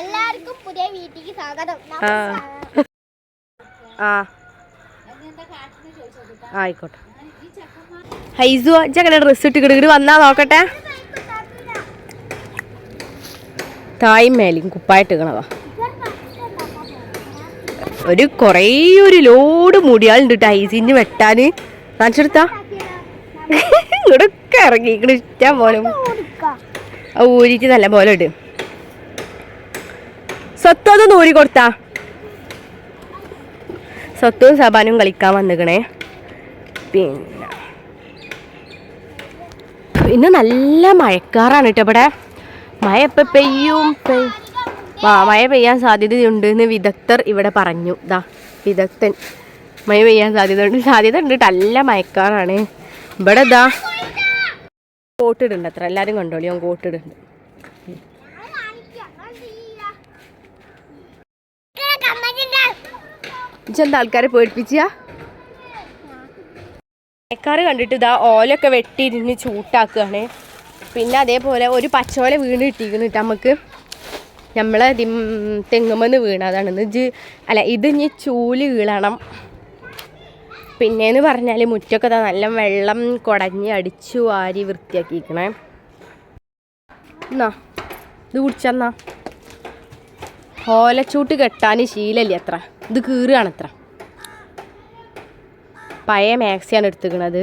എല്ലാവർക്കും പുതിയ വീട്ടിലേക്ക് സ്വാഗതം. ആ. ആയിക്കോട്ടെ. ഹൈസു അങ്ങനെ ഡ്രസ്സ് ഇട്ട് കിടക്കിട്ട് വന്നാ നോക്കട്ടെ? തായും മേലും കുപ്പായിട്ട് കിണവാ ഒരു കുറേ ഒരു ലോഡ് മുടിയാളുണ്ട് കേട്ടോ ഐസിന് വെട്ടാന്. കാണിച്ചെടുത്താ? ഇവിടൊക്കെ ഇറങ്ങി ഇവിടെ ഇഷ്ടം പോലെ ഊരിച്ച് നല്ല പോലെ ഇട്. സ്വത്തും നൂരി കൊടുത്ത. സ്വത്തും സബാനും കളിക്കാൻ വന്നിക്കണേ. പിന്നെ. ഇന്ന് നല്ല മഴക്കാറാണ് കേട്ടോ ഇവിടെ മഴ ഇപ്പൊ പെയ്യും. മഴ പെയ്യാൻ സാധ്യതയുണ്ട് എന്ന് വിദഗ്ധർ ഇവിടെ പറഞ്ഞു. ദാ വിദഗ്ധൻ. മഴ പെയ്യാൻ സാധ്യതയുണ്ട് സാധ്യത ഉണ്ട്. നല്ല മഴക്കാറാണ്. ഇവിടെ ദാ. കോട്ടിടുണ്ട് അത്ര എല്ലാവരും കണ്ടോളി ഞാൻ കോട്ടിടുണ്ട് ഇജെന്താ ആൾക്കാരെ പേടിപ്പിച്ചാ? മഴക്കാറ് കണ്ടിട്ട് ഇതാ ഓലൊക്കെ വെട്ടിയിരുന്ന് ചൂട്ടാക്കുകയാണ് പിന്നെ അതേപോലെ ഒരു പച്ചോല വീണ് കിട്ടിയിരിക്കുന്നു കേട്ടോ നമുക്ക് നമ്മളെ തെങ്ങുമെന്ന് വീണതാണ് ഇത് അല്ല ഇത് ഇനി ചൂൽ വീഴണം പിന്നെയെന്ന് പറഞ്ഞാൽ മുറ്റൊക്കെ നല്ല വെള്ളം കുടഞ്ഞ് അടിച്ചു വാരി വൃത്തിയാക്കിയിരിക്കണേ. എന്നാ ഇത് കുടിച്ചെന്നാ ഓലച്ചൂട്ട് കെട്ടാൻ ശീലല്ലേ അത്ര? ഇത് കീറുകയാണ് അത്ര പഴയ മാക്സിയാണ് എടുത്തുക്കണത്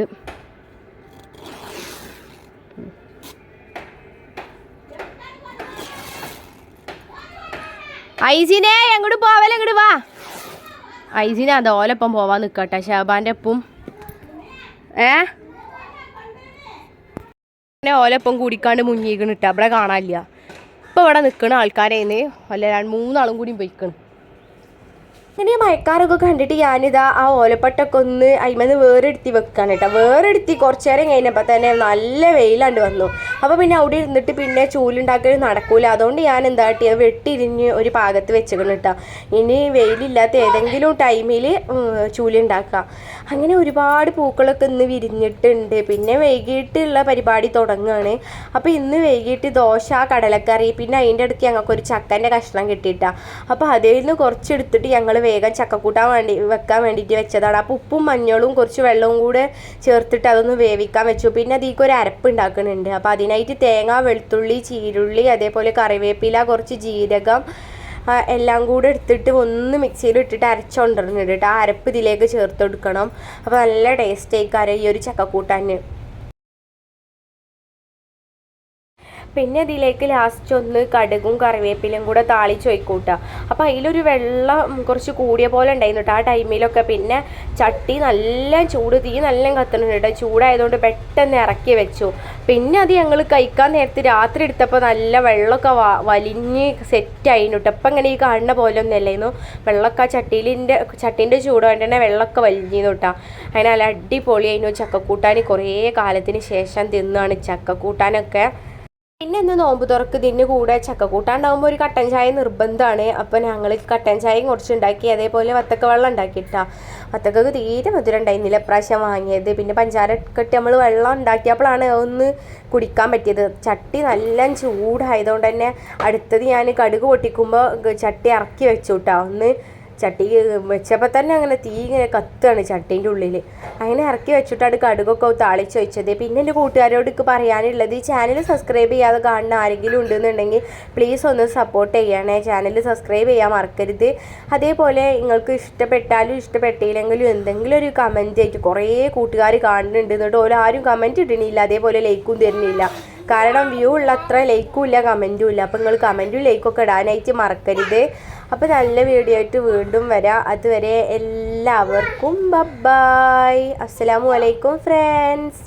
ഐസിനെ എങ്ങോട്ട് പോവല ഇങ്ങോട്ട് വാ. ഐസിനെ അത് ഓലൊപ്പം പോവാൻ നിൽക്കട്ടെ ഷാബാന്റെ ഒപ്പം. ഏ? ഓലൊപ്പം കുടിക്കാണ്ട് മുങ്ങിക്കണിട്ട് അവിടെ കാണാനില്ല. ഇപ്പം ഇവിടെ നിൽക്കണ ആൾക്കാരേന്ന് അല്ല രണ്ട് മൂന്നാളും കൂടി പോയിക്കണ്. ഇങ്ങനെ മഴക്കാരൊക്കെ കണ്ടിട്ട് ഞാനിതാ ആ ഓലപ്പട്ടൊക്കെ ഒന്ന് അയിമെന്ന് വേറെടുത്തി വെക്കാണ് കേട്ടോ. വേറെടുത്തി കുറച്ച് നേരം കഴിഞ്ഞപ്പോൾ തന്നെ നല്ല വെയിലാണ്ട് വന്നു. അപ്പോൾ പിന്നെ അവിടെ ഇരുന്നിട്ട് പിന്നെ ചൂലുണ്ടാക്കൽ നടക്കൂല. അതുകൊണ്ട് ഞാൻ എന്താ കാട്ടിയത് വെട്ടിരിഞ്ഞ് ഒരു പാകത്ത് വെച്ചേക്കണം കേട്ടോ. ഇനി വെയിലില്ലാത്ത ഏതെങ്കിലും ടൈമിൽ ചൂലുണ്ടാക്കുക അങ്ങനെ ഒരുപാട് പൂക്കളൊക്കെ ഇന്ന് വിരിഞ്ഞിട്ടുണ്ട്. പിന്നെ വൈകിട്ടുള്ള പരിപാടി തുടങ്ങുകയാണ് അപ്പോൾ ഇന്ന് വൈകിട്ട് ദോശ കടലക്കറി പിന്നെ അതിന്റെ അടുത്ത് ഞങ്ങൾക്ക് ഒരു ചക്കന്റെ കഷ്ണം കിട്ടിയിട്ടാണ് അപ്പോൾ അതിൽ നിന്ന് കുറച്ചെടുത്തിട്ട് ഞങ്ങൾ വേഗം ചക്കക്കൂട്ടാൻ വേണ്ടി വെക്കാൻ വേണ്ടിയിട്ട് വെച്ചതാണ്. അപ്പോൾ ഉപ്പും മഞ്ഞളും കുറച്ച് വെള്ളവും കൂടെ ചേർത്തിട്ട് അതൊന്ന് വേവിക്കാൻ വെച്ചു. പിന്നെ അതിലേക്ക് ഒരു അരപ്പ് ഉണ്ടാക്കുന്നുണ്ട്. അപ്പോൾ അതിനായിട്ട് തേങ്ങ വെളുത്തുള്ളി ചീരുള്ളി അതേപോലെ കറിവേപ്പില കുറച്ച് ജീരകം എല്ലാം കൂടെ എടുത്തിട്ട് ഒന്ന് മിക്സിയിൽ ഇട്ടിട്ട് അരച്ചുകൊണ്ടിരുന്നിട്ട് ആ അരപ്പ് ഇതിലേക്ക് ചേർത്ത് കൊടുക്കണം. അപ്പോൾ നല്ല ടേസ്റ്റ് ആയിക്കാരം ഈ ഒരു ചക്കക്കൂട്ടാന് പിന്നെ ഇതിലേക്ക് ലാസ്റ്റ് ഒന്ന് കടുകും കറിവേപ്പിലും കൂടെ താളിച്ച് വയ്ക്കൂട്ടാ അപ്പോൾ അതിലൊരു വെള്ളം കുറച്ച് കൂടിയ പോലെ ഉണ്ടായിരുന്നു കേട്ടോ ആ ടൈമിലൊക്കെ പിന്നെ ചട്ടി നല്ല ചൂട് തീ നല്ല കത്തുന്നുണ്ട് കേട്ടോ ചൂടായതുകൊണ്ട് പെട്ടെന്ന് ഇറക്കി വെച്ചു. പിന്നെ അത് ഞങ്ങൾ കഴിക്കാൻ നേരത്തെ രാത്രി എടുത്തപ്പോൾ നല്ല വെള്ളമൊക്കെ വലിഞ്ഞ് സെറ്റ് ആയിരുന്നു കേട്ടോ ഇപ്പം ഇങ്ങനെ ഈ കാണുന്ന പോലെ ഒന്നും അല്ലായിരുന്നു. വെള്ളമൊക്കെ ആ ചട്ടിയിലിന്റെ ചട്ടീന്റെ ചൂട് കൊണ്ട് തന്നെ വെള്ളമൊക്കെ വലിഞ്ഞിരുന്നു കേട്ടോ നല്ല അടിപൊളിയായിരുന്നു ചക്കക്കൂട്ടാൻ. കുറേ കാലത്തിന് ശേഷം തിന്നാണ് ചക്കക്കൂട്ടാനൊക്കെ. പിന്നെ ഇന്ന് നോമ്പ് തുറക്ക് ഇതിന് കൂടെ ചക്കക്കൂട്ടാണ്ടാകുമ്പോൾ ഒരു കട്ടൻ ചായ നിർബന്ധമാണ് അപ്പോൾ ഞങ്ങൾ കട്ടൻ ചായയും കുറച്ചുണ്ടാക്കി അതേപോലെ വത്തക്ക വെള്ളം ഉണ്ടാക്കിയിട്ടാ. വത്തക്കക്ക് തീരെ മധുരം ഉണ്ടായിരുന്നില്ല പ്രാവശ്യം വാങ്ങിയത്. പിന്നെ പഞ്ചാര കെട്ടി നമ്മൾ വെള്ളം ഉണ്ടാക്കിയപ്പോഴാണ് ഒന്ന് കുടിക്കാൻ പറ്റിയത്. ചട്ടി നല്ല ചൂടായതുകൊണ്ട് തന്നെ അടുത്തത് ഞാൻ കടുക് പൊട്ടിക്കുമ്പോൾ ചട്ടി ഇറക്കി വെച്ചു കേട്ടോ ഒന്ന് ചട്ടി വെച്ചപ്പോൾ തന്നെ അങ്ങനെ തീ ഇങ്ങനെ കത്തുകയാണ് ചട്ടീന്റെ ഉള്ളിൽ അങ്ങനെ ഇറക്കി വെച്ചിട്ടാണ് കടുകൊക്കെ താളിച്ച് വെച്ചത്. പിന്നെ എന്റെ കൂട്ടുകാരോട് എനിക്ക് പറയാനുള്ളത് ഈ ചാനൽ സബ്സ്ക്രൈബ് ചെയ്യാതെ കാണുന്ന ആരെങ്കിലും ഉണ്ടെന്നുണ്ടെങ്കിൽ പ്ലീസ് ഒന്ന് സപ്പോർട്ട് ചെയ്യണേ. ചാനൽ സബ്സ്ക്രൈബ് ചെയ്യാൻ മറക്കരുത്. അതേപോലെ നിങ്ങൾക്ക് ഇഷ്ടപ്പെട്ടാലും ഇഷ്ടപ്പെട്ടില്ലെങ്കിലും എന്തെങ്കിലും ഒരു കമന്റ് ആയിട്ട് കുറേ കൂട്ടുകാർ കാണുന്നുണ്ട്. എന്നിട്ട് ഓരോ ആരും കമന്റ് ഇടണില്ല അതേപോലെ ലൈക്കും തരുന്നില്ല. കാരണം വ്യൂ ഉള്ള അത്ര ലൈക്കും ഇല്ല കമന്റും ഇല്ല. അപ്പോൾ നിങ്ങൾ കമന്റും ലൈക്കൊക്കെ ഇടാനായിട്ട് മറക്കരുത്. അപ്പോൾ നല്ല വീഡിയോ ആയിട്ട് വീണ്ടും വരാം. അതുവരെ എല്ലാവർക്കും ബബായ് അസ്സലാമു അലൈക്കും ഫ്രണ്ട്സ്